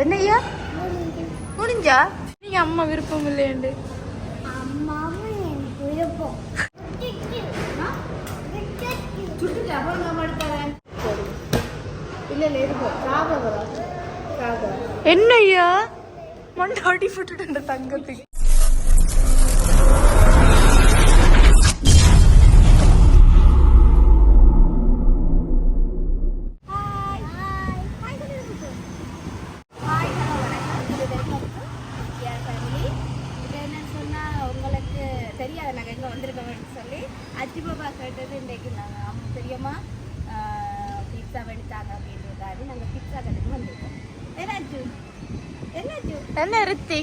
என்னய்யா? முடிஞ்சா? நீங்க அம்மா விருப்பம் இல்லையாண்டு. அம்மாவும் எனக்கு விருப்பம். சுட்டுட்டு அப்புறம் நம்ம எடுத்தாரேன் இல்ல இல்ல இருக்கும் சாப்பிட என்னய்யா மண்டாடி போட்டுட்டு தங்கத்துக்கு ஹாய் ஹாய் ஹாய் சொல்லுங்க ஹாய் ஹலோ வணக்கம் இது வெல்கம் டு பிஆர் ஃபேமிலி இது என்னன்னு சொன்னால் உங்களுக்கு தெரியாது நாங்கள் எங்கே வந்திருக்கோம்னு சொல்லி அஜி பாபா கேட்டது இன்றைக்கு நாங்கள் அம்மா தெரியுமா பீட்சா வெடித்தாங்க அப்படின்றதாடி நாங்கள் பீட்சா கடைக்கு வந்திருக்கோம் என்ன அஜு என்ன அஜு என்ன ரித்திக் என்ன சத்துதா காலையில் ரெண்டு பேர்த்தையும் ரித்திக் எங்கே வந்திருக்கிறீங்க பீட்சா கடை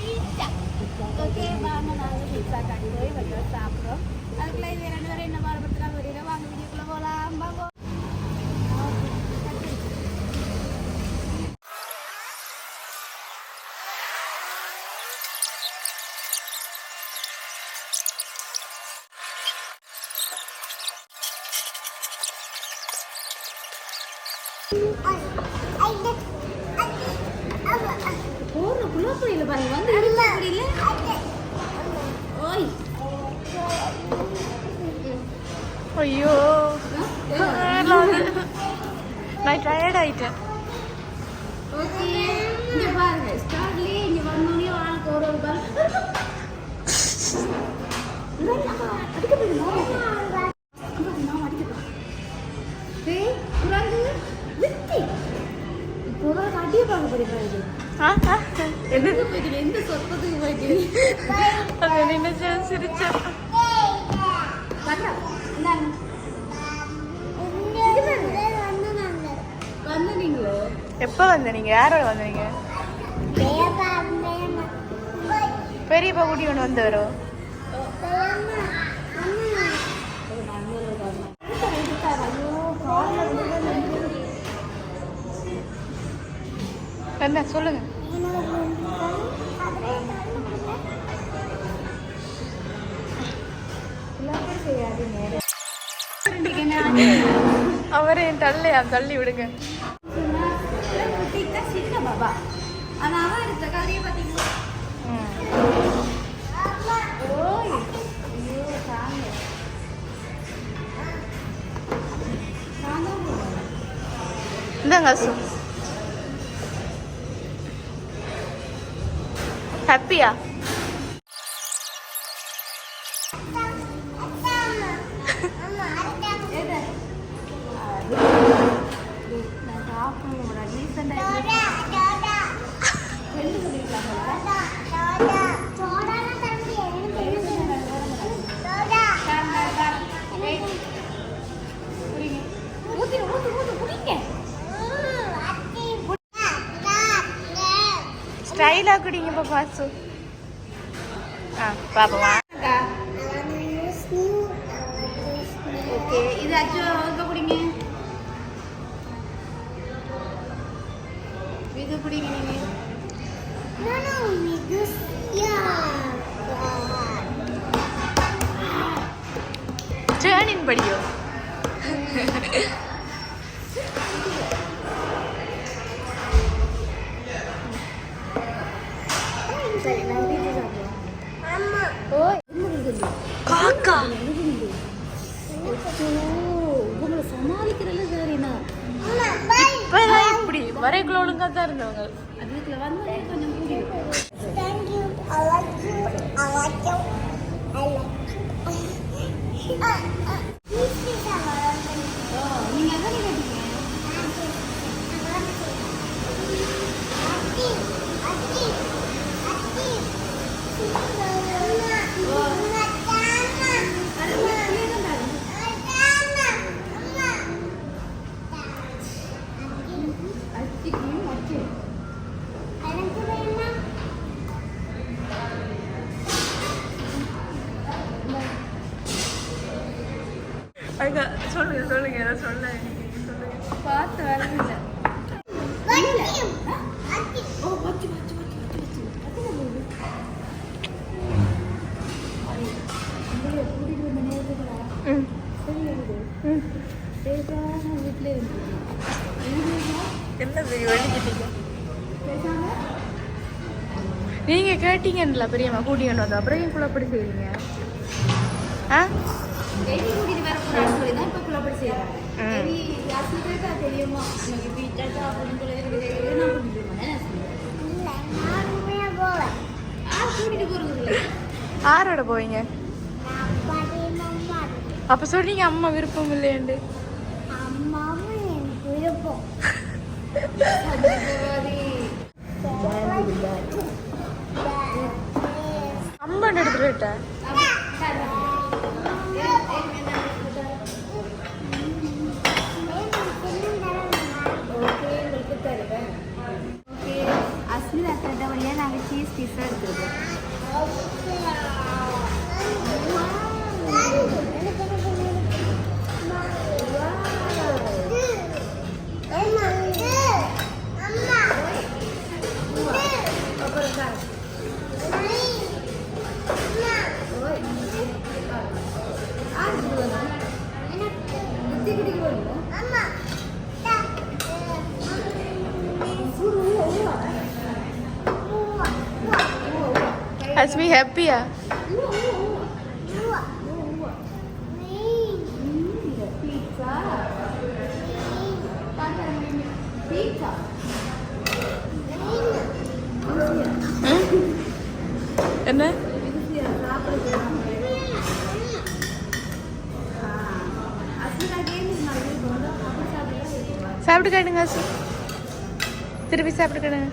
பீட்சா ஓகே வாங்க நாங்கள் பீட்சா கடை போய் வெளியே சாப்பிட்றோம் அதுக்குள்ள இது ரெண்டு பேரும் என்ன பாரபத்திரம் வெளியில் வாங்க வீடியோக்குள்ளே போகலாம் வாங்க. போடுற புள்ளப்பொடியில் பாருங்க வந்து புள்ளப்பொடியில் ஓய். ஐயோ. நான் டயர்ட் ஆயிட்டேன். ஓகே. இங்க பாருங்க ஸ்டார்ட்லயே இங்க வந்தோடனே ஆளுக்கு ஒரு ஒரு பால் அடிக்க போயிருந்தோம் போயிட்டீங்க எந்த சொற்பத்துக்கு அது நினைச்ச சிரிச்சேன் கண்ணா இந்தாங்க வந்து நீங்களோ எப்போ வந்த நீங்க யாரோட வந்தீங்க பெரியப்பா குட்டி ஒன்று வந்து வரும் என்ன சொல்லுங்க. அவரே தள்ளையா தள்ளி விடுங்க. சின்ன ஹாப்பியா ஸ்டைலா குடிங்க பாப்பா அசு ஆ பாப்பா ஓகே இது அச்சு எங்க குடிங்க இது குடிங்க நீங்க டேர்னின் ಸರಿ என்ன செய்ய வெளிக்கிட்டீங்க பேசாம நீங்க கேட்டீங்கல்ல பெரியம்மா கூட்டிட்டு வந்தோம். அப்புறம் ஏன் அப்படி செய்வீங்க ஆ? டெய்லி கூட்டிட்டு வர போறான்னு சொல்லி தான் இப்போ குழப்படி செய்யறாங்க ம். சரி யாசிக்கா தெரியுமா எனக்கு அப்படின்னு சொல்லி நான் கூட்டிட்டு போவேன் கூட்டிட்டு போறது ஆரோட போவீங்க அப்ப சொன்னீங்க அம்மா விருப்பம் இல்லையாண்டு அம்மாவும் எனக்கு விருப்பம் அம்மா எடுத்துட்டு விட்டேன் ஹஸ்மி ஹாப்பியா பீட்சா பீட்சா என்ன சாப்பிட்டு காட்டுங்க ஹஸ்மி திருப்பி சாப்பிட்டு காட்டுங்க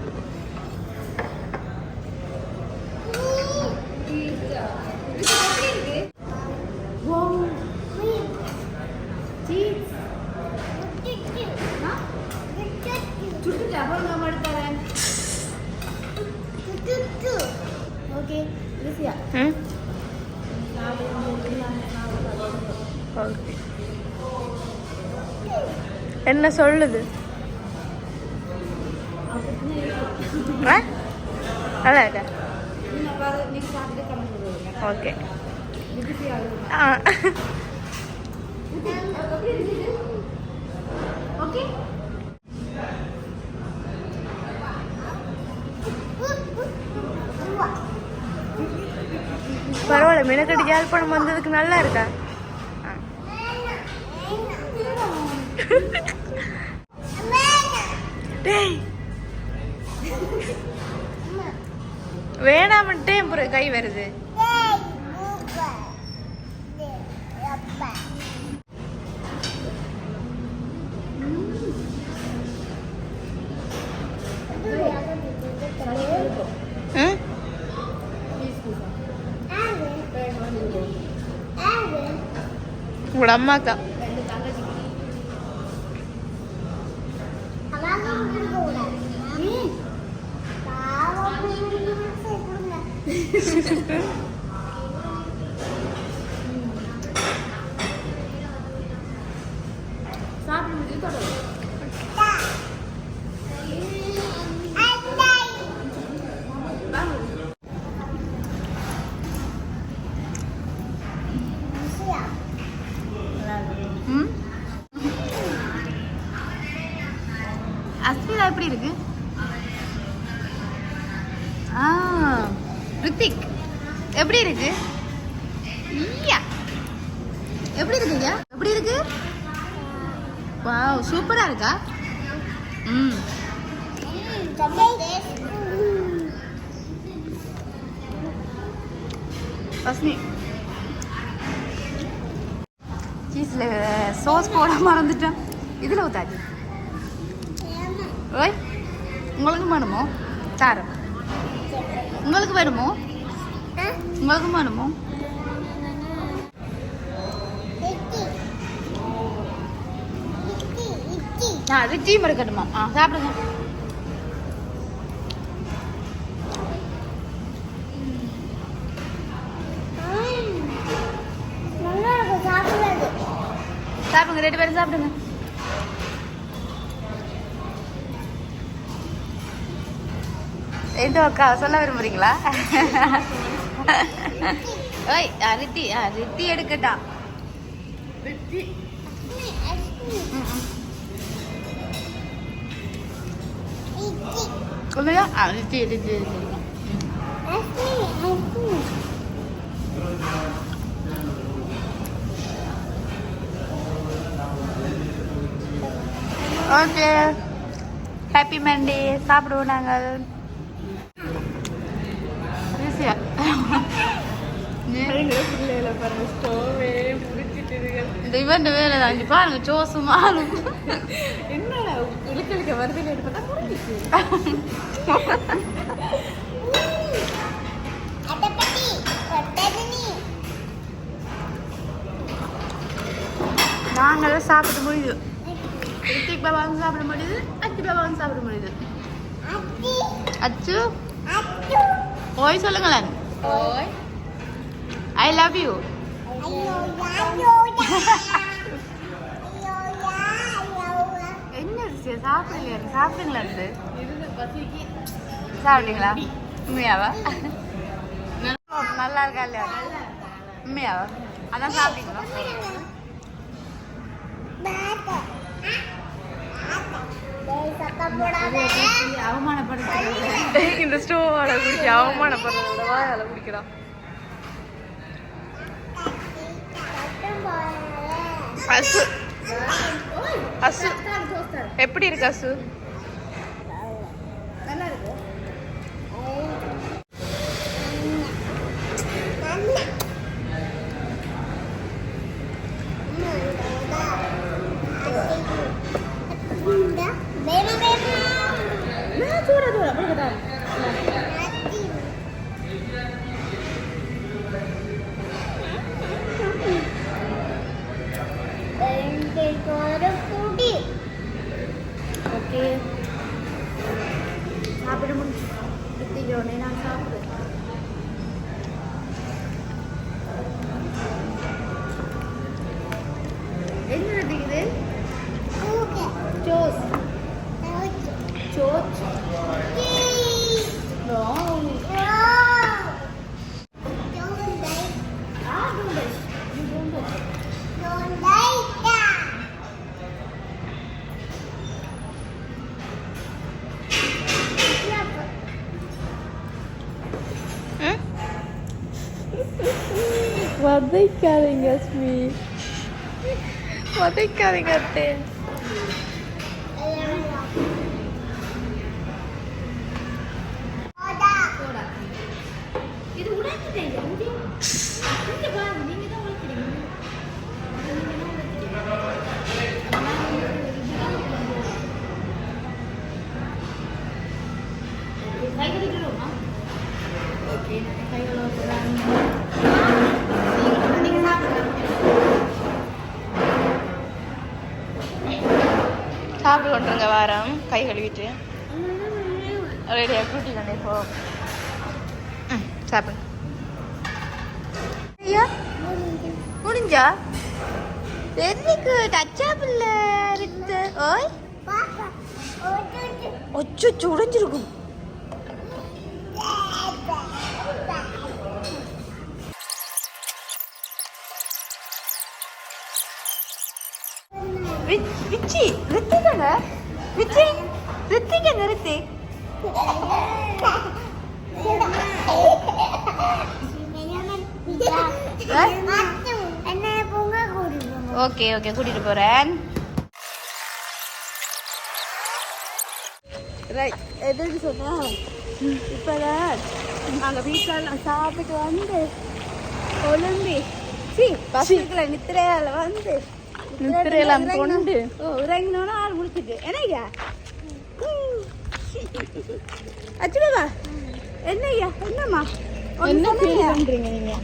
சுட்டுட்டு அப்புறம் நான் எடுத்துறேன் ஓகே ஈஸியா ம் ஓகே என்ன சொல்லுது ஆ நல்லா இருக்கா நெக்ஸ்ட் சாப்பிட்டு கலந்து ஓகே ஈஸியா ஆ எப்படி இருந்துச்சு ஓகே பரவாயில்ல மெனக்கட்டு யாழ்ப்பாணம் வந்ததுக்கு நல்லா இருக்கா? டேய். வேணாமட்டே அப்புறம் கை வருது ம் உங்களோட எப்படி இருக்கு ஆ ரித்திக் எப்படி இருக்கு? ஈயா. எப்படி ஐயா? எப்படி இருக்கு? வாவ் சூப்பரா இருக்கா? ம். பஸ்னி சீஸில் சோஸ் போட மறந்துட்டேன். இதில் ஊத்தாச்சு ஓய் உங்களுக்கு வேணுமோ? தாரம் உங்களுக்கு வேணுமோ? உங்களுக்கு வேணுமோ? ஆ அது டீ இருக்கட்டுமா ஆ சாப்பிடுங்க. சாப்பிடுங்க ரெண்டு பேரும் சாப்பிடுங்க. எது அக்கா சொல்ல விரும்புறீங்களா ஓய் Riddhi Riddhi எடுக்கட்டா Riddhi Asmi, Asmi. Iti. சொல்லுங்க ஆ இது இது இது Asmi, Asmi. Okay happy Monday சாப்பிடுவோம் நாங்கள் இந்த இவன் வேலை தான் பாருங்க சோசுமாலும் என்னடா இழுக்க இழுக்க ni. நாங்களும் சாப்பிட முடியுது ரித்திக் பாபாவும் சாப்பிட முடியுது அச்சு பாபாவும் சாப்பிட முடியுது. அச்சு. ஓய் சொல்லுங்களேன் Ayo ya, ayo ya. என்ன சாப்பிடலையா? சாப்பிடுங்களா அது சாப்பிட்டீங்களா? உண்மையாவா? நல்லா இருக்கா இல்லையா? உண்மையாவா? அதான் சாப்பிட்டீங்களா? இந்த ஸ்டோவோட குடிக்க அவமானப்படுறத. வாயால குடிக்கிறான். அசு. அசு. எப்படி இருக்கு அசு? Benda ஒரு குடி ஓகே சாப்பிட முடிஞ்சு ரித்திகோனே நான் சாப்பிடுறேன் என்ன இருக்குது கூக sauce What are you cutting at me? What are you cutting at? சாப்பிட்டு கொண்டுருங்க வாரம் கை கழுவிட்டு. ரெடியாக கூட்டி கொண்டே போ ம் சாப்பிடு ஐயா முடிஞ்சா? வெரி குட் அச்சா பிள்ளை இருக்கு ஓய். அச்சு உடைஞ்சிருக்கும். விச்சி ரித்திகங்க என்ன பொங்க கூடிடுவோம் ஓகே ஓகே கூட்டிட்டு போறேன் ரைட் எதுக்கு சொன்னா இப்போதான் நாங்கள் வீட்டிலலாம் சாப்பிட்டு வந்து ஒழும்பி சி பஸ்ஸுக்குள்ள நித்திரையால வந்து நித்திரையெல்லாம் இறங்கினோம். கொண்டு. ஓ இறங்கினோன்னா முடிச்சுட்டு என்னய்யா? அச்சுடவா என்னய்யா? என்னம்மா? என்ன ஃபீல் நீங்கள்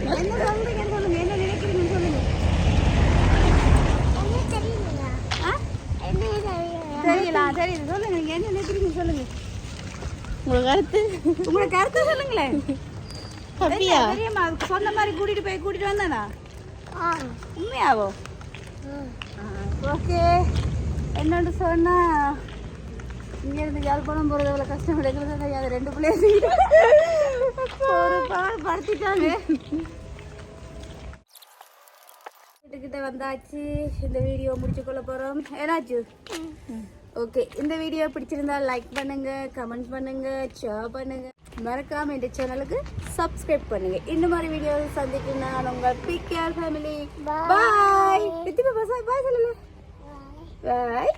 என்ன சொல்றீங்கன்னு சொல்லுங்க. என்ன நினைக்கிறீங்கன்னு சொல்லுங்க. தெரியலாம் தெரியுது சொல்லுங்க. நீங்க என்ன நினைக்கிறீங்க? சொல்லுங்க. உங்களுக்கு கருத்து? உங்களோட கருத்தை சொல்லுங்களேன். அப்படியா? பெரிய- பெரியம்மா சொன்ன மாதிரி கூட்டிட்டு போய் கூட்டிட்டு வந்தானா? ஆ. உண்மையாவோ? ஓகே. என்னோட சொன்னா இங்க இருந்து யாழ்ப்பாணம் போறது? எவ்வளவு கஷ்டம். எங்களுக்கு தெரியாது. ரெண்டு பிள்ளைங்க ஒரு பால் படுத்திட்டாங்க. கிட்ட வந்தாச்சு. இந்த வீடியோ முடிச்சு கொள்ள போறோம். ஏனாச்சு? ஓகே. இந்த வீடியோ பிடிச்சிருந்தா லைக் பண்ணுங்க கமெண்ட் பண்ணுங்க ஷேர் பண்ணுங்க. மறக்காம இந்த சேனலுக்கு சப்ஸ்கிரைப் பண்ணுங்க. இந்த மாதிரி வீடியோ சந்திக்கிறேன் நான் உங்கள் பிகேஆர் ஃபேமிலி பாய் பாய் சொல்லல. பாய்